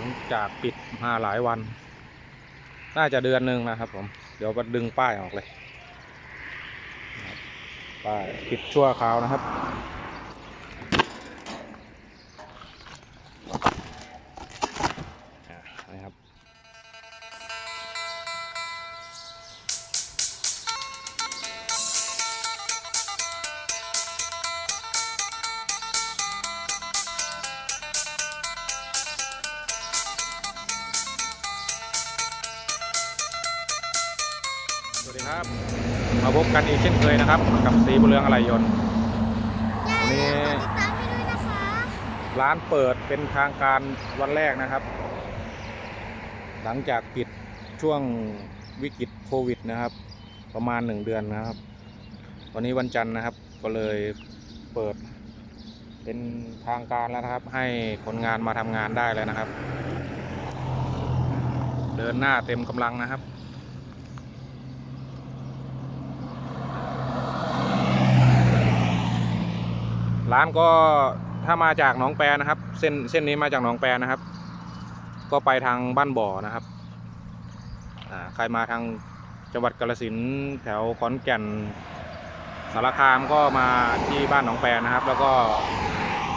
งจากปิดมาหลายวัน น่าจะเดือนหนึ่งนะครับผม เดี๋ยวมาดึงป้ายออกเลย ป้ายปิดชั่วคราวนะครับ ครับมาพบกันอีกเช่นเคยนะครับ กับสีบุเรืองอะไรยนต์วันนี้ร้านเปิดเป็นทางการวันแรกนะครับ หลังจากปิดช่วงวิกฤตโควิดนะครับ ประมาณหนึ่งเดือนนะครับ วันนี้วันจันทร์นะครับ ก็เลยเปิดเป็นทางการแล้วนะครับ ให้คนงานมาทำงานได้เลยนะครับ เดินหน้าเต็มกำลังนะครับ ร้านก็ถ้ามาจากหนองแปรนะครับ เส้นเส้นนี้มาจากหนองแปรนะครับ ก็ไปทางบ้านบ่อนะครับใครมาทางจังหวัดกาฬสินแถวขอนแก่นสารคามก็มาที่บ้านหนองแปรนะครับ แล้วก็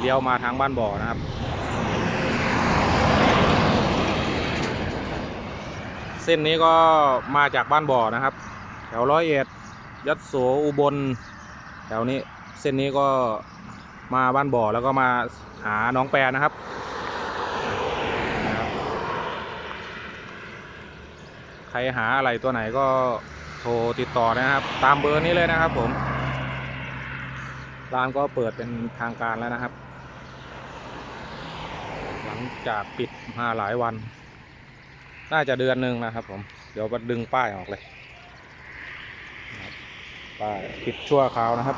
เลี้ยวมาทางบ้านบ่อนะครับ เส้นนี้ก็มาจากบ้านบ่อนะครับ แถวร้อยเอ็ดยัดโสอุบลแถวนี้เส้นนี้ก็ มาบ้านบ่อแล้วก็มาหาน้องแปรนะครับใครหาอะไรตัวไหนก็โทรติดต่อนะครับ ตามเบอร์นี้เลยนะครับ ผมร้านก็เปิดเป็นทางการแล้วนะครับ หลังจากปิดมาหลายวัน น่าจะเดือนหนึ่งนะครับผมเดี๋ยวมาดึงป้ายออกเลยป้ายปิดชั่วคราวนะครับ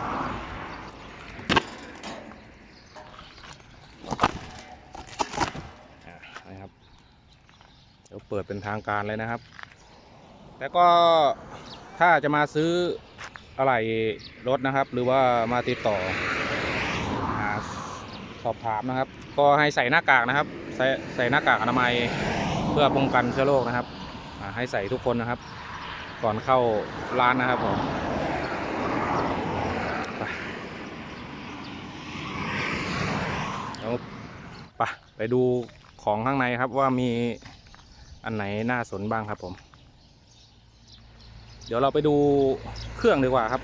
อะนะครับ เดี๋ยวเปิดเป็นทางการเลยนะครับ แล้วก็ถ้าจะมาซื้ออะไรรถนะครับ หรือว่ามาติดต่อสอบถามนะครับ ก็ให้ใส่หน้ากากนะครับ ใส่ใส่หน้ากากอนามัยเพื่อป้องกันเชื้อโรคนะครับให้ใส่ทุกคนนะครับ ก่อนเข้าร้านนะครับผมไปไปดูของข้างในครับว่ามี อันไหนน่าสนบ้างครับผม เดี๋ยวเราไปดูเครื่องดีกว่าครับ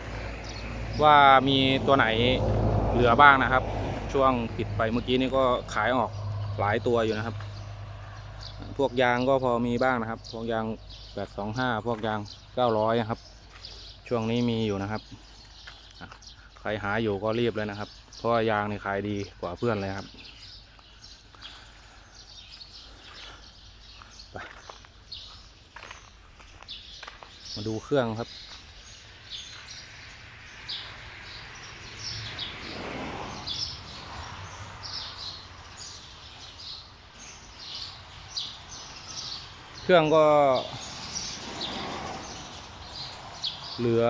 ว่ามีตัวไหนเหลือบ้างนะครับ ช่วงปิดไปเมื่อกี้นี่ก็ขายออกหลายตัวอยู่นะครับ พวกยางก็พอมีบ้างนะครับ พวกยางแปดสองห้าพวกยางเก้าร้อยครับ ช่วงนี้มีอยู่นะครับใครหาอยู่ก็รีบเลยนะครับ เพราะยางนี่ขายดีกว่าเพื่อนเลยครับ มาดูเครื่องครับ เครื่องก็ เหลือ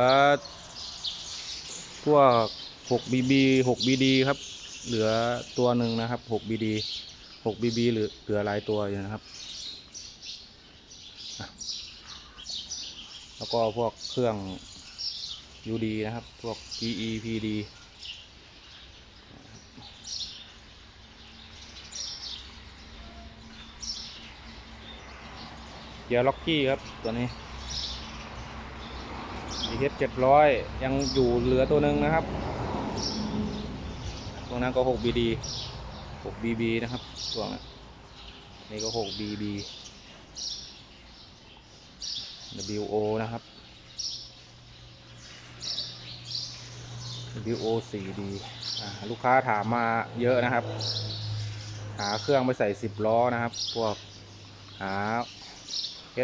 พวก 6BB 6BD ครับ เหลือตัวหนึ่งนะครับ 6BD 6BB เหลือเหลือหลายตัวอยู่นะครับอะ แล้วก็พวกเครื่อง UD นะครับ พวก PE PD เกียร์ล็อกกี้ครับตัวนี้ GH 700 ยังอยู่เหลือตัวหนึ่งนะครับ ตรงนั้นก็ 6BD 6BB นะครับ ตัวนั้นนี่ก็ 6BB WO นะครับ WO 4D อ่าลูกค้าถามมาเยอะนะครับ หาเครื่องไปใส่ 10 ล้อนะครับ พวกหา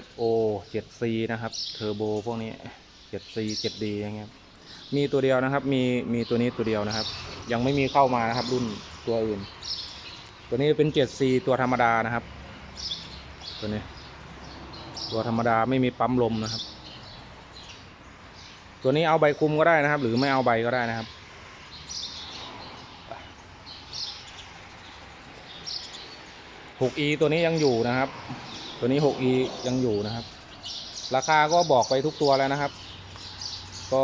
SO 7C นะครับ เทอร์โบพวกนี้ 7C 7D อย่างเงี้ยมีตัวเดียวนะครับ มีมีตัวนี้ตัวเดียวนะครับ ยังไม่มีเข้ามานะครับ รุ่นตัวอื่น ตัวนี้เป็น 7C ตัวธรรมดานะครับ ตัวนี้ ตัวธรรมดาไม่มีปั๊มลมนะครับ ตัวนี้เอาใบคุมก็ได้นะครับ หรือไม่เอาใบก็ได้นะครับ 6e ตัวนี้ยังอยู่นะครับ ตัวนี้ 6e ยังอยู่นะครับ ราคาก็บอกไปทุกตัวแล้วนะครับ ก็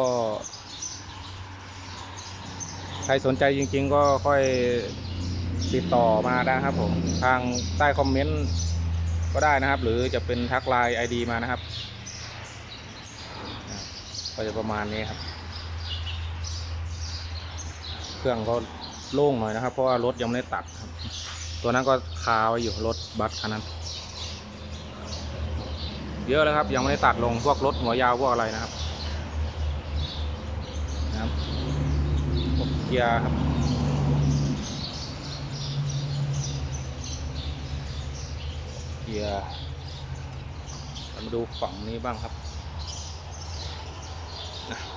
ใครสนใจจริง ๆ ก็ค่อยติดต่อมาได้ครับผม ทางใต้คอมเมนต์ ก็ได้นะครับ หรือจะเป็นทักไลน์ ID มานะครับ ก็จะประมาณนี้ครับ เครื่องก็โล่งหน่อยนะครับ เพราะว่ารถยังไม่ได้ตัดครับ ตัวนั้นก็คาไว้อยู่รถบัสคันนั้น เยอะเลยครับ ยังไม่ได้ตัดลงพวกรถหัวยาวพวกอะไรนะครับนะครับเกียร์ครับ เยร์เรามาดูฝั่งนี้บ้างครับ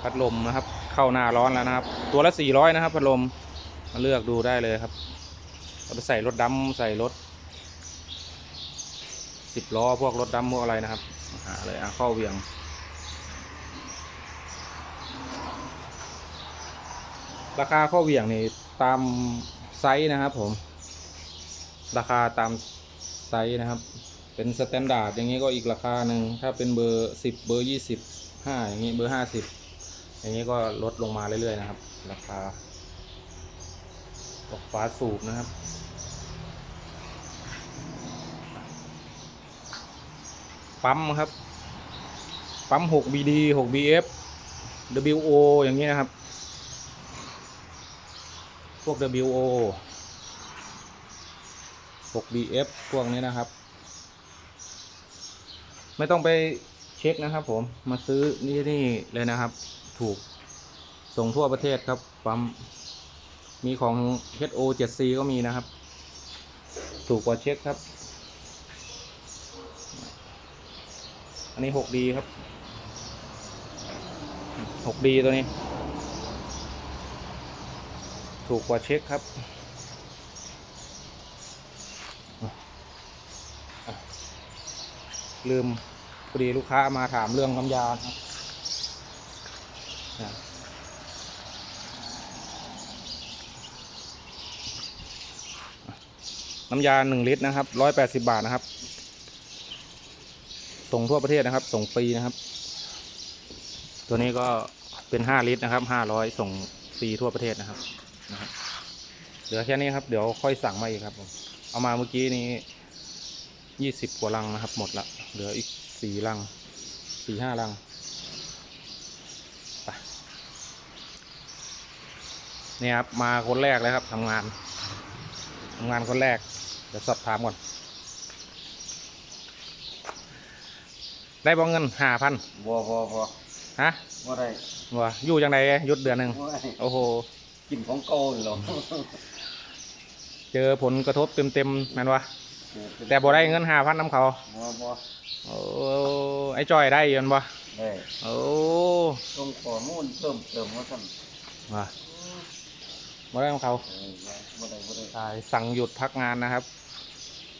พัดลมนะครับ เข้าหน้าร้อนแล้วนะครับ ตัวละสี่ร้อยนะครับ พัดลมมาเลือกดูได้เลยครับเอาไปใส่รถดำใส่รถสิบล้อพวกรถดำพวกอะไรนะครับหาเลยอะเข้าเวียงราคาข้อเวียงนี่ตามไซส์นะครับผม ราคาตามไซส์นะครับ เป็นสแตนดาร์ดอย่างนี้ก็อีกราคาหนึ่งถ้าเป็นเบอร์สิบเบอร์ยี่สิบห้าอย่างนี้เบอร์ห้าสิบอย่างนี้ก็ลดลงมาเรื่อยๆนะครับ ราคาตกฟ้าสูบนะครับปั๊มครับ ปั๊ม 6BD 6BF WO อย่างนี้นะครับ พวก WO 6BF พวกนี้นะครับ ไม่ต้องไปเช็คนะครับ ผมมาซื้อนี่นี่เลยนะครับ ถูกส่งทั่วประเทศครับปั๊มมีของ HO 7C ก็มีนะครับ ถูกกว่าเช็คครับ อันนี้ 6D ครับ 6D ตัวนี้ ถูกกว่าเช็คครับอะ ลืมพอดีลูกค้ามาถามเรื่องน้ำยาครับน้ำยาหนึ่งลิตรนะครับร้อยแปดสิบาทนะครับ ส่งทั่วประเทศนะครับ ส่งฟรีนะครับ ตัวนี้ก็เป็นห้าลิตรนะครับห้าร้อยส่งฟรีทั่วประเทศนะครับนะรบเหลือแค่นี้ครับ เดี๋ยวค่อยสั่งมาอีกครับผมเอามาเมื่อกี้นี้ ยี่สิบกว่าลังนะครับ หมดละ เหลืออีกสี่ลังสี่ห้าลังไปนี่ครับ มาคนแรกเลยครับทำงานทำงานคนแรก เดี๋ยวสอบถามก่อน ได้บ่เงินห้าพันบ่บ่บ่ฮะบ่ได้ว่าอยู่จังไดหยุดเดือนหนึ่งบ่ได้โอ้โห กินของเก่านี่หรอ เจอผลกระทบเต็มๆแม่นวะ แต่บ่ได้เงินห้าพันน้ำเขาบ่บ่โอ้ไอ้จอยได้อยันบ่ได้โอ้ต้องข้อมูลเพิ่มเติมว่าซั่นว่าบ่ได้ของเขาเออบ่ได้บ่ได้ตายสั่งหยุดพักงานนะครับ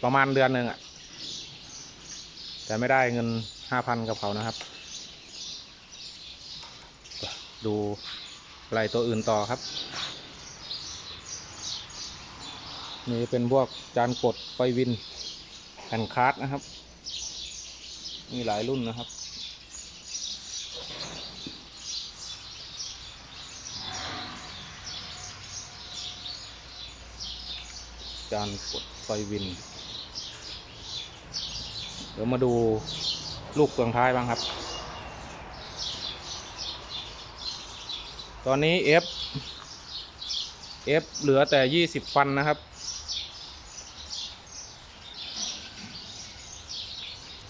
ประมาณเดือนหนึ่งอะแต่ไม่ได้เงินห้าพันกับเขานะครับ ดูอะไรตัวอื่นต่อครับ นี่เป็นพวกจานกดไฟวินแผ่นคาร์ดนะครับ มีหลายรุ่นนะครับจานกดไฟวิน เดี๋ยวมาดูลูกเฟืองท้ายบ้างครับ ตอนนี้ F F เหลือแต่ 20 ฟันนะครับ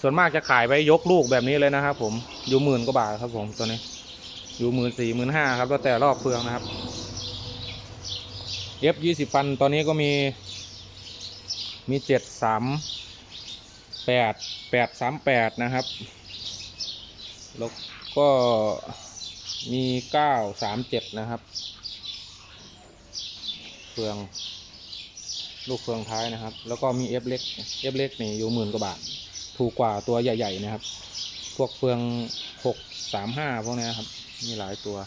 ส่วนมากจะขายไว้ยกลูกแบบนี้เลยนะครับ ผมอยู่หมื่นกว่าบาทครับ ผมตัวนี้ อยู่หมื่นสี่หมื่นห้าครับแล้วแต่รอบเฟืองนะครับ F ยี่สิบฟันตอนนี้ก็มี มีเจ็ดสามแปดแปดสามแปดนะครับ แล้วก็มีเก้าสามเจ็ดนะครับ เฟือง ลูกเฟืองท้ายนะครับ แล้วก็มีเอฟเล็กเอฟเล็กนี่อยู่หมื่นกว่าบาท ถูกกว่าตัวใหญ่ ๆ นะครับ พวกเฟืองหกสามห้าพวกนี้ครับ มีหลายตัว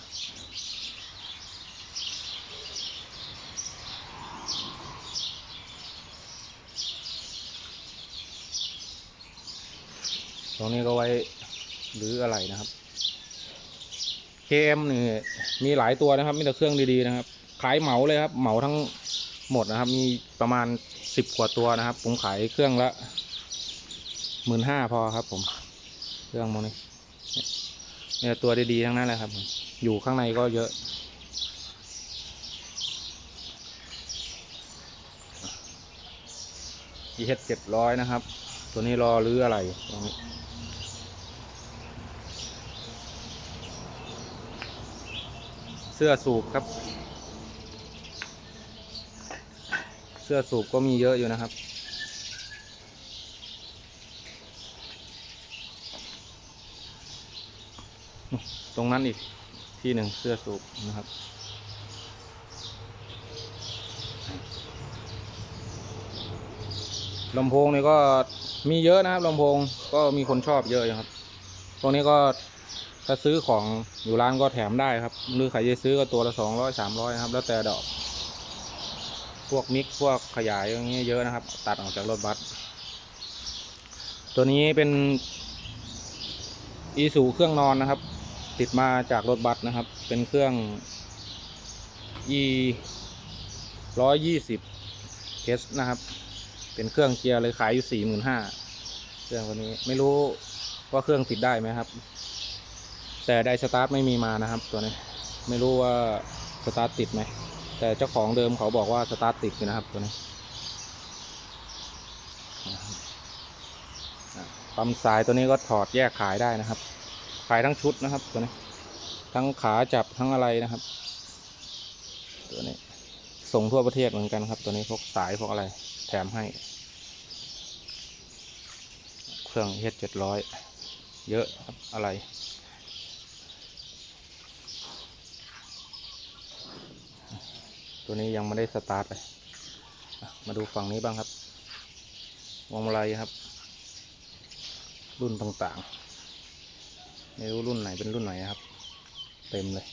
ตรงนี้ก็ไว้หรืออะไรนะครับเ KM นี่มีหลายตัวนะครับ มีแต่เครื่องดีๆนะครับ ขายเหมาเลยครับ เหมาทั้งหมดนะครับ มีประมาณสิบกว่าตัวนะครับ ผมขายเครื่องละ หมื่นห้าพอครับ ผม เครื่องโมนี้เนี่ยตัวดีๆทั้งนั้นเลยครับ อยู่ข้างในก็เยอะ EH เจ็ดร้อยนะครับ ตัวนี้รอหรืออะไรตรงนี้เสื้อสูบครับ เสื้อสูบก็มีเยอะอยู่นะครับ รงนั้นอีกที่หนึ่งเสื้อสูบนะครับ ลำโพงนี่ก็มีเยอะนะครับลำโพงก็มีคนชอบเยอะอยู่ครับ ตรงนี้ก็ถ้าซื้อของอยู่ร้านก็แถมได้ครับ หรือใครจะซื้อก็ตัวละสองร้อยสามร้อยครับ แล้วแต่ดอก พวกมิกพวกขยายอย่างเงี้ยเยอะนะครับ ตัดออกจากรถบัส ตัวนี้เป็นอีสูเครื่องนอนนะครับ ติดมาจากรถบัสนะครับ เป็นเครื่อง e ร้อยยี่สิบเสนะครับ เป็นเครื่องเกียร์เลยขายอยู่สี่หมื่นห้าเครื่องตัวนี้ไม่รู้ว่าเครื่องติดได้ไหมครับ แต่ไดสตาร์ทไม่มีมานะครับตัวนี้ ไม่รู้ว่าสตาร์ทติดไหม แต่เจ้าของเดิมเขาบอกว่าสตาร์ทติดอยู่นะครับตัวนี้ปั๊มสายตัวนี้ก็ถอดแยกขายได้นะครับ ขายทั้งชุดนะครับตัวนี้ทั้งขาจับทั้งอะไรนะครับ ตัวนี้ส่งทั่วประเทศเหมือนกันครับ ตัวนี้พวกสายพวกอะไร แถมให้ เครื่องเฮดเจ็ดร้อยเยอะครับอะไรตัวนี้ยังไม่ได้สตาร์ทเลย มาดูฝั่งนี้บ้างครับวงมาลัยครับ รุ่นต่างๆ ไม่รู้รุ่นไหนเป็นรุ่นไหนครับ เต็มเลย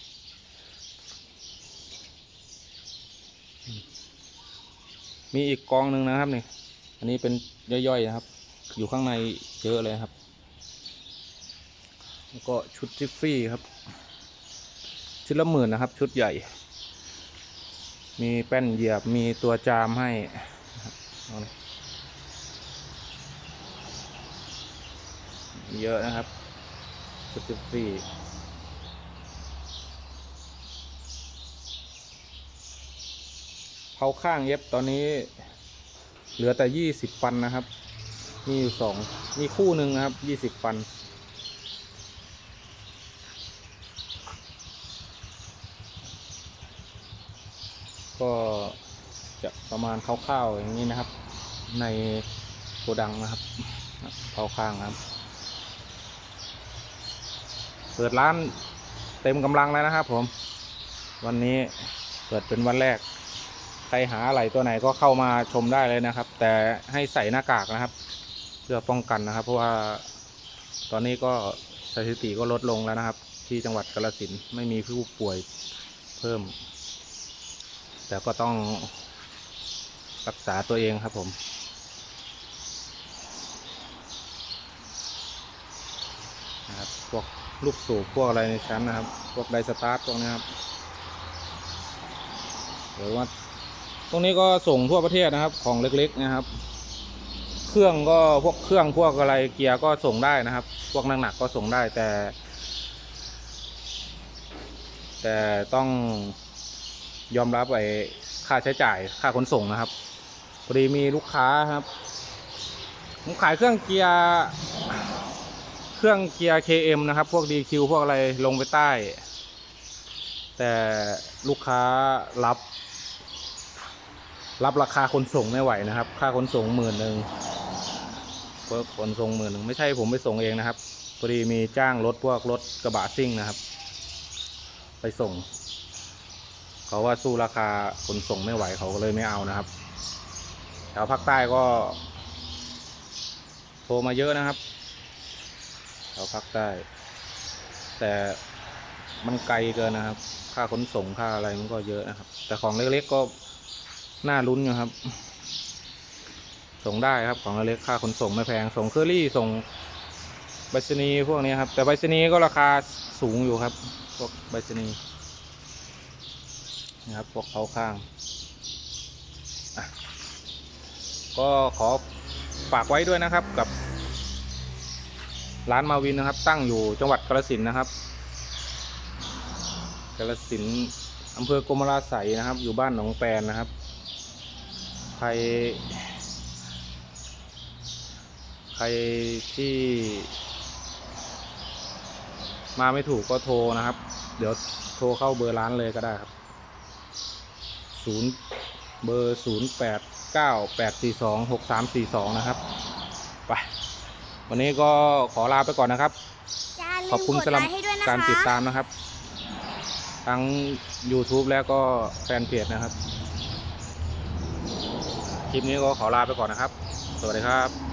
มีอีกกองหนึ่งนะครับนี่ อันนี้เป็นย่อยๆนะครับ อยู่ข้างในเยอะเลยครับ แล้วก็ชุดจิฟฟี่ครับ ชุดละหมื่นนะครับ ชุดใหญ่ มีแป้นเหยียบ มีตัวจามให้เยอะนะครับ ชุดจิฟฟี่เผาข้างเย็บตอนนี้ เหลือแต่ยี่สิบปันนะครับ มีอยู่สองมีคู่หนึ่งนะครับยี่สิบปันก็จะประมาณคร่าวๆอย่างนี้นะครับ ในโกดังนะครับเผาข้างนะครับ เปิดร้านเต็มกำลังแล้วนะครับผม วันนี้เปิดเป็นวันแรก ใครหาอะไรตัวไหนก็เข้ามาชมได้เลยนะครับ แต่ให้ใส่หน้ากากนะครับ เพื่อป้องกันนะครับ เพราะว่าตอนนี้ก็สถิติก็ลดลงแล้วนะครับ ที่จังหวัดกาฬสินไม่มีผู้ป่วยเพิ่ม แต่ก็ต้องรักษาตัวเองครับผมนะครับพวก ลูกสูบพวกอะไรในชั้นนะครับ พวกไดสตาร์ทพวกนี้ครับหรือว่า ตรงนี้ก็ส่งทั่วประเทศนะครับ ของเล็กๆนะครับ เครื่องก็พวกเครื่องพวกอะไรเกียร์ก็ส่งได้นะครับ พวกหนักๆก็ส่งได้แต่ แต่ต้องยอมรับไอ้ค่าใช้จ่ายค่าขนส่งนะครับพอดีมีลูกค้าครับผมขายเครื่องเกียร์ เครื่องเกียร์ KM นะครับ พวก DQ พวกอะไรลงไปใต้ แต่ลูกค้ารับ รับราคาขนส่งไม่ไหวนะครับ ค่าขนส่งหมื่นหนึ่งก็ขนส่งหมื่นหนึ่งไม่ใช่ผมไปส่งเองนะครับพอดีมีจ้างรถพวกรถกระบะซิ่งนะครับ ไปส่ง เขาว่าสู้ราคาขนส่งไม่ไหวเขาก็เลยไม่เอานะครับแถวภาคใต้ก็ โทรมาเยอะนะครับ ถวภาคใต้ แต่มันไกลเกินนะครับ ค่าขนส่งค่าอะไรมันก็เยอะนะครับ แต่ของเล็กๆก็น่าลุ้นอยู่ครับ ส่งได้ครับของเล็กๆค่าขนส่งไม่แพง ส่งเคอรี่ส่งใบชนีพวกนี้ครับ แต่ใบชนีก็ราคาสูงอยู่ครับ พวกใบชนีนะครับพวกเขาข้าง ก็ขอฝากไว้ด้วยนะครับกับ ร้านมาวินนะครับ ตั้งอยู่จังหวัดกาฬสินนะครับกาฬสินอำเภอกรมราไสยนะครับ อยู่บ้านหนองแปนนะครับใครใครที่ มาไม่ถูกก็โทรนะครับ เดี๋ยวโทรเข้าเบอร์ร้านเลยก็ได้ครับศูนย์เบอร์ศูนย์แปดเก้าแปดสี่สองหกสามสี่สองนะครับ ไป วันนี้ก็ขอลาไปก่อนนะครับ อย่าลืมขอบคุณกดสำหรับไลค์ให้ด้วยนะคะ การติดตามนะครับ ทั้ง YouTube แล้วก็แฟนเพจนะครับ คลิปนี้ก็ขอลาไปก่อนนะครับ สวัสดีครับ